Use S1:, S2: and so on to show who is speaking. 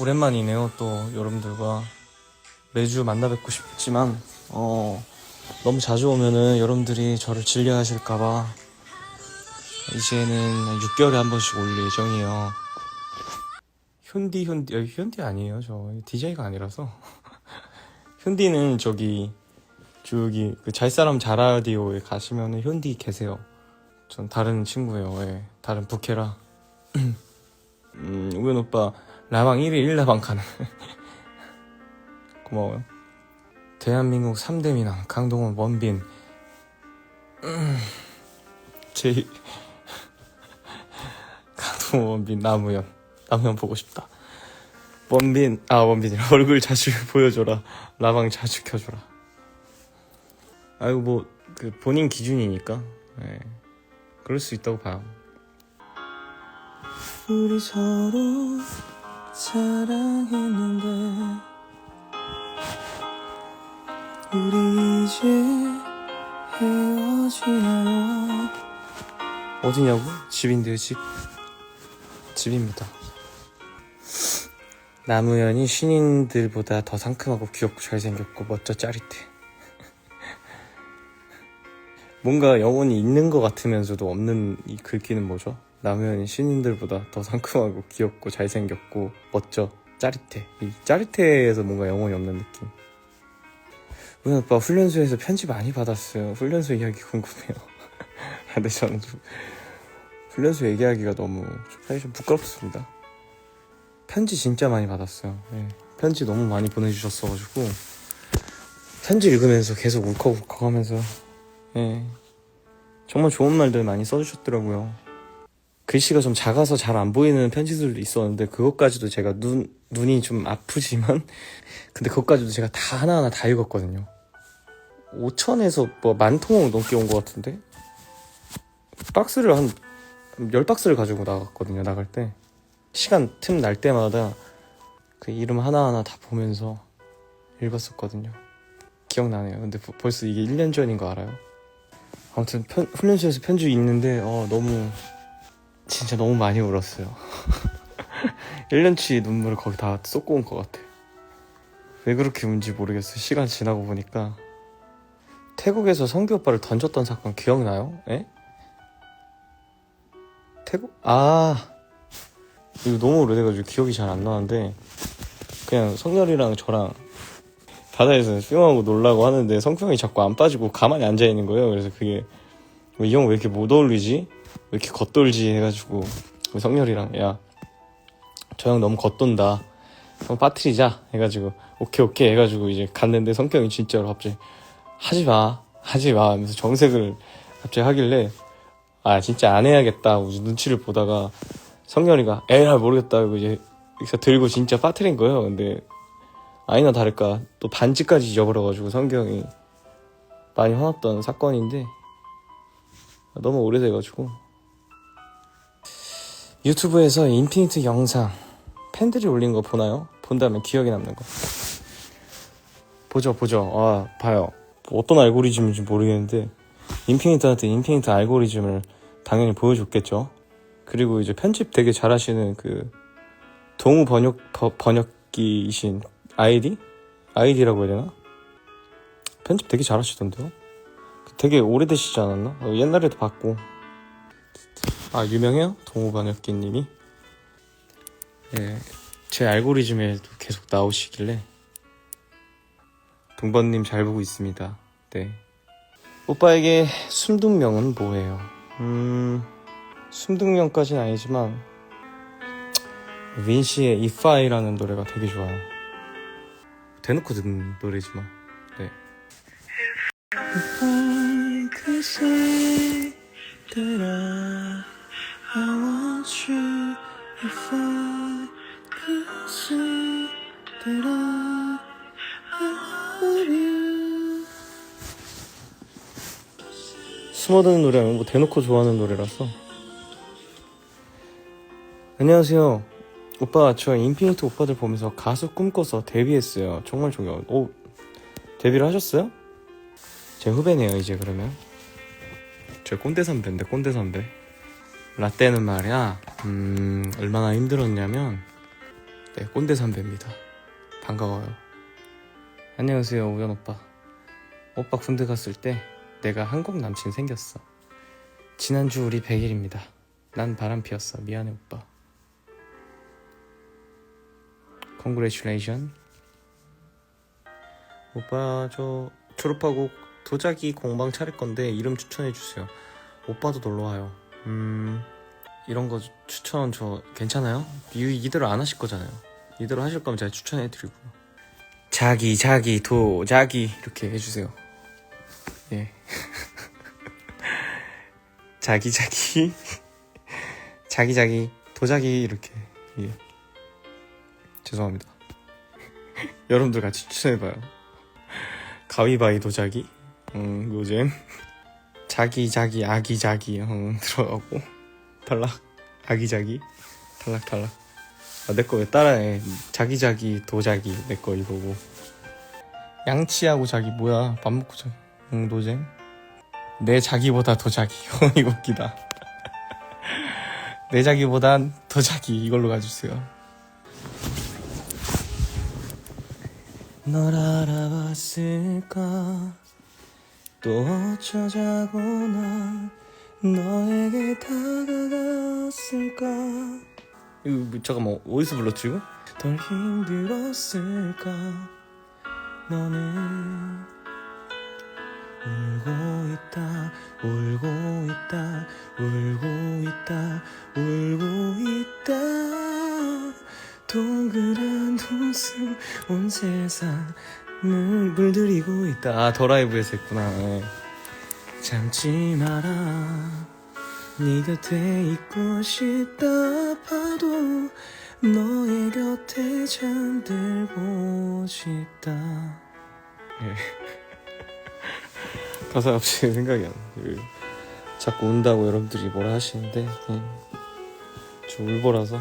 S1: 오랜만이네요. 또 여러분들과 매주 만나 뵙고 싶지만 어 너무 자주 오면은 여러분들이 저를 질려하실까봐 이제는 6개월에 한 번씩 올 예정이에요. 현디 현디 여기 현디 아니에요. 저 DJ가 아니라서 현디는 저기 저기 그 잘사람 잘라디오에 가시면은 현디 계세요. 전 다른 친구예요. 예. 다른 부캐라. 음, 우연 오빠 라방 1일 1라방 가능. 고마워요. 대한민국 3대 미남 강동원 원빈. 음, 제 강동원 원빈 나무현 나무현 보고 싶다. 원빈 아 원빈이 얼굴 자주 보여줘라. 라방 자주 켜줘라. 아이고 뭐 그 본인 기준이니까. 예. 그럴 수 있다고 봐요. 우리 서로 사랑했는데 우리 이제 헤어지나요? 어디냐고? 집인데요 집 집입니다 나무현이 신인들보다 더 상큼하고 귀엽고 잘생겼고 멋져 짜릿해 뭔가 영혼이 있는 것 같으면서도 없는 이 글귀는 뭐죠? 나무현이 신인들보다 더 상큼하고 귀엽고 잘생겼고 멋져. 짜릿해. 이 짜릿해에서 뭔가 영혼이 없는 느낌. 우리 오빠 훈련소에서 편지 많이 받았어요. 훈련소 이야기 궁금해요. 근데 저는 좀 훈련소 얘기하기가 너무 사실 좀 부끄럽습니다. 편지 진짜 많이 받았어요. 예. 편지 너무 많이 보내주셨어가지고 편지 읽으면서 계속 울컥울컥 하면서 예. 정말 좋은 말들 많이 써주셨더라고요. 글씨가 좀 작아서 잘 안 보이는 편지들도 있었는데 그것까지도 제가 눈 눈이 좀 아프지만 근데 그것까지도 제가 다 하나하나 다 읽었거든요. 5천에서 뭐 만 통 넘게 온 것 같은데 박스를 한 10박스를 가지고 나갔거든요. 나갈 때 시간 틈 날 때마다 그 이름 하나하나 다 보면서 읽었었거든요. 기억나네요. 근데 보- 벌써 이게 1년 전인 거 알아요? 아무튼 편- 훈련소에서 편지 읽는데 어, 너무 진짜 너무 많이 울었어요. 1년치 눈물을 거기 다 쏟고 온 것 같아. 왜 그렇게 운지 모르겠어요. 시간 지나고 보니까 태국에서 성규 오빠를 던졌던 사건 기억나요? 에? 태국? 아 이거 너무 오래돼가지고 기억이 잘 안 나는데 그냥 성열이랑 저랑 바다에서 수영하고 놀라고 하는데 성평이 자꾸 안 빠지고 가만히 앉아 있는 거예요. 그래서 그게 이 형 왜 이렇게 못 어울리지? 왜 이렇게 겉돌지? 해가지고 우리 성열이랑 야 저 형 너무 겉돈다. 한번 빠뜨리자 해가지고 오케이 오케이 해가지고 이제 갔는데 성평이 진짜로 갑자기 하지 마 하지 마 하면서 정색을 갑자기 하길래 아 진짜 안 해야겠다 하고 눈치를 보다가 성열이가 에라 모르겠다 하고 이제 여기서 들고 진짜 빠뜨린 거예요. 근데 아니나 다를까 또 반지까지 잊어버려가지고 성경이 많이 화났던 사건인데 너무 오래돼가지고 유튜브에서 인피니트 영상 팬들이 올린 거 보나요? 본다면 기억에 남는 거 보죠 보죠 아 봐요 어떤 알고리즘인지 모르겠는데 인피니트한테 인피니트 알고리즘을 당연히 보여줬겠죠 그리고 이제 편집 되게 잘하시는 그 동우 번역 버- 번역기이신 아이디? 아이디라고 해야 되나? 편집 되게 잘하시던데요? 되게 오래되시지 않았나? 어, 옛날에도 봤고 아 유명해요? 동호반역기님이 예, 제 알고리즘에도 계속 나오시길래 동번님 잘 보고 있습니다 네 오빠에게 숨둥명은 뭐예요? 음... 숨둥명까지는 아니지만 윈시의 If I라는 노래가 되게 좋아요 대놓고 듣는 노래지만 네. If I could say that I, I want you If I could say that I, I love you 숨어드는 노래는 뭐 대놓고 좋아하는 노래라서 안녕하세요 오빠 저 인피니트 오빠들 보면서 가수 꿈꿔서 데뷔했어요. 정말 존경. 오 데뷔를 하셨어요? 제 후배네요 이제 그러면. 저 꼰대 선배인데 꼰대 선배. 라떼는 말이야. 음 얼마나 힘들었냐면 네, 꼰대 선배입니다. 반가워요. 안녕하세요, 우연 오빠. 오빠 군대 갔을 때 내가 한국 남친 생겼어. 지난주 우리 100일입니다. 난 바람 피웠어. 미안해, 오빠. Congratulation. 오빠 저 졸업하고 도자기 공방 차릴 건데 이름 추천해 주세요. 오빠도 놀러 와요. 음 이런 거 추천 저 괜찮아요? 이 이대로 안 하실 거잖아요. 이대로 하실 거면 제가 추천해 드리고요. 자기 자기 도자기 이렇게 해주세요. 예. 자기 자기 자기 자기 도자기 이렇게 예. 죄송합니다. 여러분들 같이 추천해봐요. 가위바위 도자기, 음, 노잼, 자기 자기 아기 자기 음, 들어가고 탈락, 아기 자기 탈락 탈락. 아, 내 거 왜 따라해? 자기 자기 도자기 내 거 이거고. 양치하고 자기 뭐야? 밥 먹고 자. 응 노잼. 내 자기보다 도자기. 어, 이거 웃기다. 내 자기보단 도자기 이걸로 가주세요. 널 알아봤을까 또 어쩌자고 난 너에게 다가갔을까? 이거 뭐, 잠깐만 어디서 불렀지 이거? 덜 힘들었을까? 너는 울고 있다 울고 있다 울고 있다 울고 있다. 동그란 웃음 온 세상을 물들이고 있다 아 더 라이브에서 했구나 네. 참지 마라 네 곁에 있고 싶다 봐도 너의 곁에 잠들고 싶다 예. 가사 없이 생각이 안 나. 그, 자꾸 운다고 여러분들이 뭐라 하시는데 음, 저 울보라서